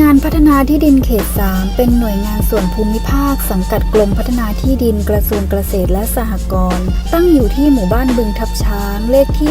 งานพัฒนาที่ดินเขต 3 เป็นหน่วยงานส่วนภูมิภาค สังกัดกรมพัฒนาที่ดินกระทรวงเกษตรและสหกรณ์ตั้งอยู่ที่หมู่บ้านบึงทับช้าง เลขที่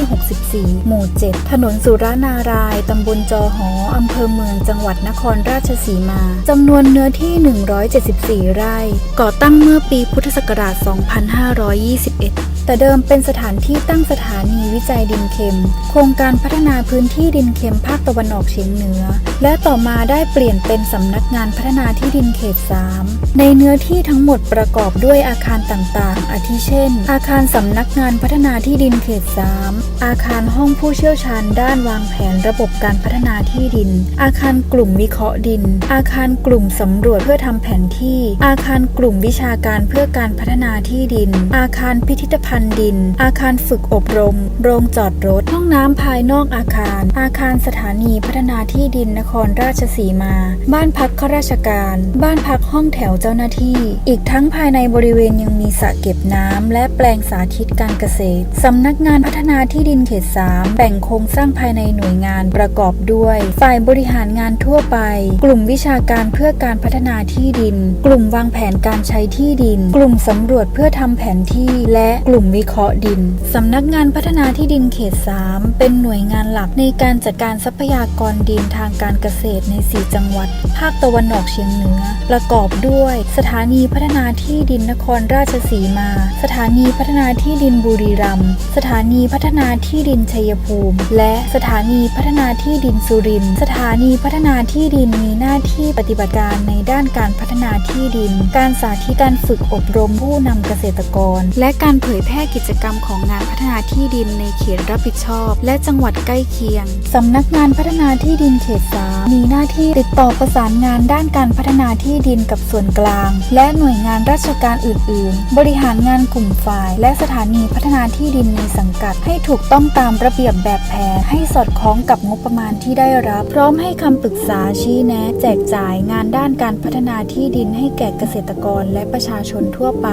64 หมู่ 7 ถนนสุรานาราย ตำบลจอหอ อำเภอเมืองจังหวัดนครราชสีมา จำนวนเนื้อที่ 174 ไร่ ก่อตั้งเมื่อปีพุทธศักราช 2521แต่เดิมเป็นสถานที่ตั้งสถานีวิจัยดินเค็ม โครงการพัฒนาพื้นที่ดินเค็มภาคตะวันออกเฉียงเหนือ และต่อมาได้เปลี่ยนเป็นสำนักงานพัฒนาที่ดินเขต 3 ในเนื้อที่ทั้งหมดประกอบด้วยอาคารต่างๆ อาทิเช่น อาคารสำนักงานพัฒนาที่ดินเขต 3 อาคารห้องผู้เชี่ยวชาญด้านวางแผนระบบการพัฒนาที่ดิน อาคารกลุ่มวิเคราะห์ดิน อาคารกลุ่มสำรวจเพื่อทำแผนที่ อาคารกลุ่มวิชาการเพื่อการพัฒนาที่ดิน อาคารพิพิธภัณฑ์ดิน อาคารฝึกอบรม โรงจอดรถ ห้องน้ำภายนอกอาคาร อาคารสถานีพัฒนาที่ดินนครราชสีมา บ้านพักข้าราชการ บ้านพักห้องแถวเจ้าหน้าที่ อีกทั้งภายในบริเวณยังมีสระเก็บน้ำและแปลงสาธิตการเกษตรสำนักงานพัฒนาที่ดินเขต 3 แบ่งโครงสร้างภายในหน่วยงานประกอบด้วย ฝ่ายบริหารงานทั่วไป กลุ่มวิชาการเพื่อการพัฒนาที่ดิน กลุ่มวางแผนการใช้ที่ดิน กลุ่มสำรวจเพื่อทำแผนที่ และกลุ่มวิเคราะห์ดิน สำนักงานพัฒนาที่ดินเขต 3 เป็นหน่วยงานหลักในการจัดการทรัพยากรดินทางการเกษตรใน 4 จังหวัด ภาคตะวันออกเฉียงเหนือ ประกอบด้วย สถานีพัฒนาที่ดินนครราชสีมา สถานีพัฒนาที่ดินบุรีรัมย์ สถานีพัฒนาที่ดินชัยภูมิ และสถานีพัฒนาที่ดินสุรินทร์ สถานีพัฒนาที่ดินมีหน้าที่ปฏิบัติการในด้านการพัฒนาที่ดิน การสาธิตการฝึกอบรมผู้นำเกษตรกร และการเผยแพร่กิจกรรมของงานพัฒนาที่ดินในเขตรับผิดชอบ และจังหวัดใกล้เคียง สำนักงานพัฒนาที่ดินเขต3มีหน้าที่ติดต่อประสานงานด้านการพัฒนาที่ดินกับส่วนกลาง และหน่วยงานราชการอื่น ๆ บริหารงานกลุ่มฝ่าย และสถานีพัฒนาที่ดินในสังกัด ให้ถูกต้องตามระเบียบแบบแผนให้สอดคล้องกับงบประมาณที่ได้รับ พร้อมให้คำปรึกษาชี้แนะ แจกจ่ายงานด้านการพัฒนาที่ดินให้แก่เกษตรกรและประชาชนทั่วไป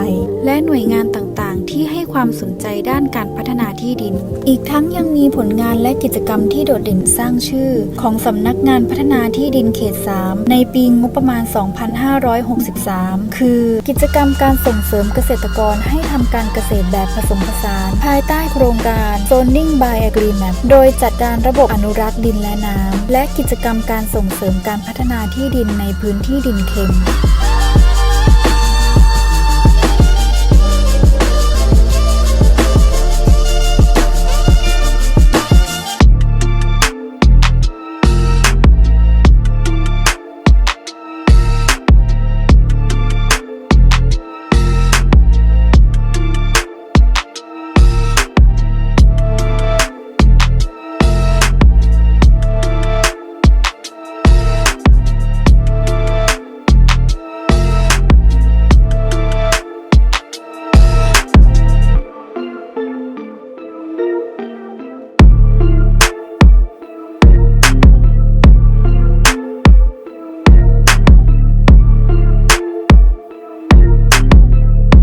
และหน่วยงานต่าง ๆ ที่ให้ความสนใจด้านการพัฒนาที่ดิน อีกทั้งยังมีผลงานและกิจกรรมที่โดดเด่นสร้างชื่อ ของสำนักงานพัฒนาที่ดินเขต 3 ในปีงบประมาณ 2563 คือกิจกรรมการส่งเสริมเกษตรกรให้ทำการเกษตรแบบผสมผสาน ภายใต้โครงการ Zoning by Agreement โดยจัดการระบบอนุรักษ์ดินและน้ำและกิจกรรมการส่งเสริมการพัฒนาที่ดินในพื้นที่ดินเค็ม